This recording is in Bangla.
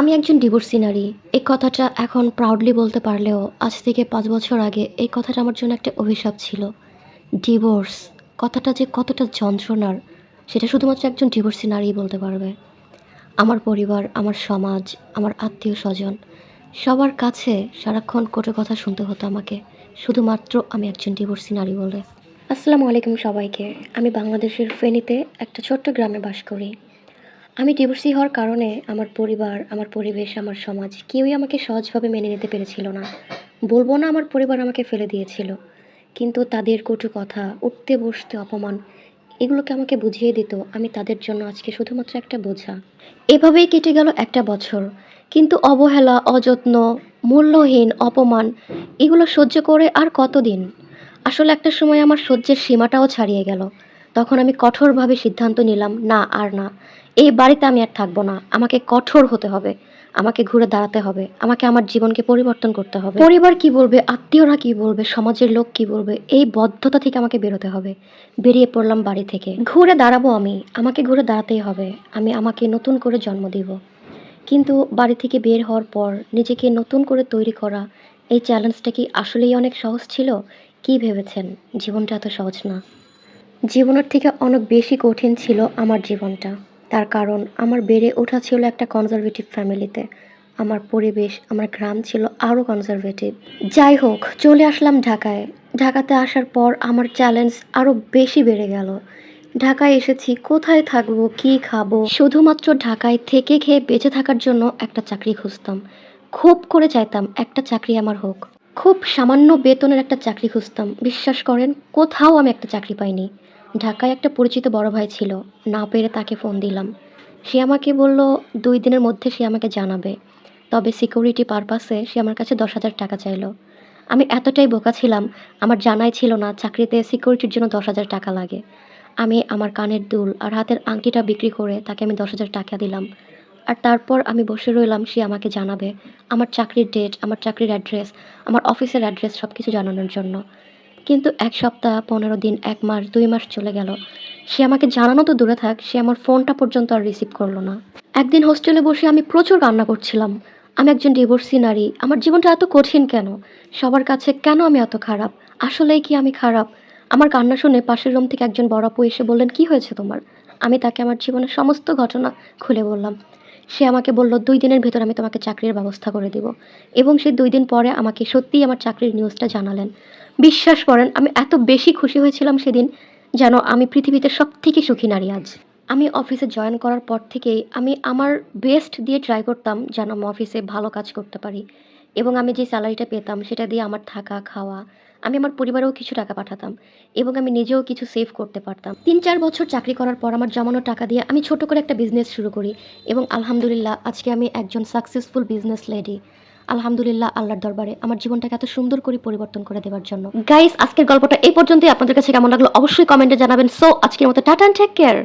আমি একজন ডিভোর্সি নারী। এই কথাটা এখন প্রাউডলি বলতে পারলেও আজ থেকে পাঁচ বছর আগে এই কথাটা আমার জন্য একটা অভিশাপ ছিল। ডিভোর্স কথাটা যে কতটা যন্ত্রণার, সেটা শুধুমাত্র একজন ডিভোর্সি নারীই বলতে পারবে। আমার পরিবার, আমার সমাজ, আমার আত্মীয় স্বজন সবার কাছে সারাক্ষণ কটু কথা শুনতে হতো আমাকে। শুধুমাত্র আমি একজন ডিভোর্সি নারী বলে। আসসালামু আলাইকুম সবাইকে। আমি বাংলাদেশের ফেনীতে একটা ছোট্ট গ্রামে বাস করি। আমি ডিভোর্সি হওয়ার কারণে আমার পরিবার, আমার পরিবেশ, আমার সমাজ কেউই আমাকে সহজভাবে মেনে নিতে পেরেছিল না। বলব না আমার পরিবার আমাকে ফেলে দিয়েছিল, কিন্তু তাদের কটু কথা, উঠতে বসতে অপমান, এগুলোকে আমাকে বুঝিয়ে দিত আমি তাদের জন্য আজকে শুধুমাত্র একটা বোঝা। এভাবেই কেটে গেল একটা বছর, কিন্তু অবহেলা, অযত্ন, মূল্যহীন, অপমান, এগুলো সহ্য করে আর কতদিন? আসলে একটা সময় আমার সহ্যের সীমাটাও ছাড়িয়ে গেল, তখন আমি কঠোরভাবে সিদ্ধান্ত নিলাম, না, আর না। এই বাড়িতে আমি আর থাকব না। আমাকে কঠোর হতে হবে। আমাকে ঘুরে দাঁড়াতে হবে। আমাকে আমার জীবনকে পরিবর্তন করতে হবে। পরিবার কি বলবে? আত্মীয়রা কি বলবে? সমাজের লোক কি বলবে? এই বদ্ধতা থেকে আমাকে বেরোতে হবে। বেরিয়ে পড়লাম বাড়ি থেকে। ঘুরে দাঁড়াবো আমি। আমাকে ঘুরে দাঁড়াতেই হবে। আমি আমাকে নতুন করে জন্ম দিব। কিন্তু বাড়ি থেকে বের হওয়ার পর নিজেকে নতুন করে তৈরি করা, এই চ্যালেঞ্জটা কি আসলেই অনেক সহজ ছিল? কি ভেবেছেন? জীবনটা এত সহজ না। জীবনের থেকে অনেক বেশি কঠিন ছিল আমার জীবনটা। তার কারণ আমার বেড়ে ওঠা ছিল একটা কনজারভেটিভ ফ্যামিলিতে আমার পরিবেশ, আমার গ্রাম ছিল আরও কনজারভেটিভ যাই হোক, চলে আসলাম ঢাকায়। ঢাকাতে আসার পর আমার চ্যালেঞ্জ আরও বেশি বেড়ে গেল। ঢাকায় এসেছি, কোথায় থাকব, কি খাব? শুধুমাত্র ঢাকায় থেকে খেয়ে বেঁচে থাকার জন্য একটা চাকরি খুঁজতাম। খুব করে চাইতাম একটা চাকরি আমার হোক। খুব সামান্য বেতনের একটা চাকরি খুঁজতাম। বিশ্বাস করেন, কোথাও আমি একটা চাকরি পাইনি। ঢাকায় একটা পরিচিত বড় ভাই ছিল। না পেরে তাকে ফোন দিলাম। সে আমাকে বলল, দুই দিনের মধ্যে সে আমাকে জানাবে। তবে সিকিউরিটি পারপাসে সে আমার কাছে দশ হাজার টাকা চাইলো। আমি এতটাই বোকা ছিলাম, আমার জানাই ছিল না, চাকরিতে সিকিউরিটির জন্য দশ হাজার টাকা লাগে। আমি আমার কানের দুল আর হাতের আংটিটা বিক্রি করে তাকে আমি দশ হাজার টাকা দিলাম। আর তারপর আমি বসে রইলাম, সে আমাকে জানাবে। আমার চাকরির ডেট আমার চাকরির অ্যাড্রেস আমার অফিসের অ্যাড্রেস সব কিছু জানানোর জন্য। কিন্তু এক সপ্তাহ, পনেরো দিন, এক মাস, দুই মাস চলে গেল। সে আমাকে জানানো তো দূরে থাক, সে আমার ফোনটা পর্যন্ত আর রিসিভ করল না। একদিন হোস্টেলে বসে আমি প্রচুর কান্না করছিলাম। আমি একজন ডিভোর্সি নারী, আমার জীবনটা এত কঠিন কেন? সবার কাছে কেন আমি এত খারাপ? আসলেই কি আমি খারাপ? আমার কান্না শুনে পাশের রুম থেকে একজন বড় এসে বললেন, কি হয়েছে তোমার? আমি তাকে আমার জীবনের সমস্ত ঘটনা খুলে বললাম। সে আমাকে বলল, দুই দিনের ভেতর আমি তোমাকে চাকরির ব্যবস্থা করে দেব। এবং সে দুই দিন পরে আমাকে সত্যিই আমার চাকরির নিউজটা জানালেন। বিশ্বাস করেন, আমি এত বেশি খুশি হয়েছিলাম সেদিন যেন আমি পৃথিবীতে সব থেকে সুখী নারী আজ। আমি অফিসে জয়েন করার পর থেকেই আমি আমার বেস্ট দিয়ে ট্রাই করতাম যেন আমি অফিসে ভালো কাজ করতে পারি এবং আমি যে স্যালারিটা পেতাম সেটা দিয়ে আমার থাকা, খাওয়া, আমি আমার পরিবারেও কিছু টাকা পাঠাতাম এবং আমি নিজেও কিছু সেভ করতে পারতাম। তিন চার বছর চাকরি করার পর আমার জমানো টাকা দিয়ে আমি ছোট করে একটা বিজনেস শুরু করি এবং আলহামদুলিল্লাহ আজকে আমি একজন সাকসেসফুল বিজনেস লেডি আলহামদুলিল্লাহ, আল্লাহর দরবারে। আমার জীবনটাকে এত সুন্দর করে পরিবর্তন করে দেওয়ার জন্য। গাইস আজকের গল্পটা এই পর্যন্তই। আপনাদের কাছে কেমন লাগল অবশ্যই কমেন্টে জানাবেন। সো আজকের মতো, টাটা টেক কেয়ার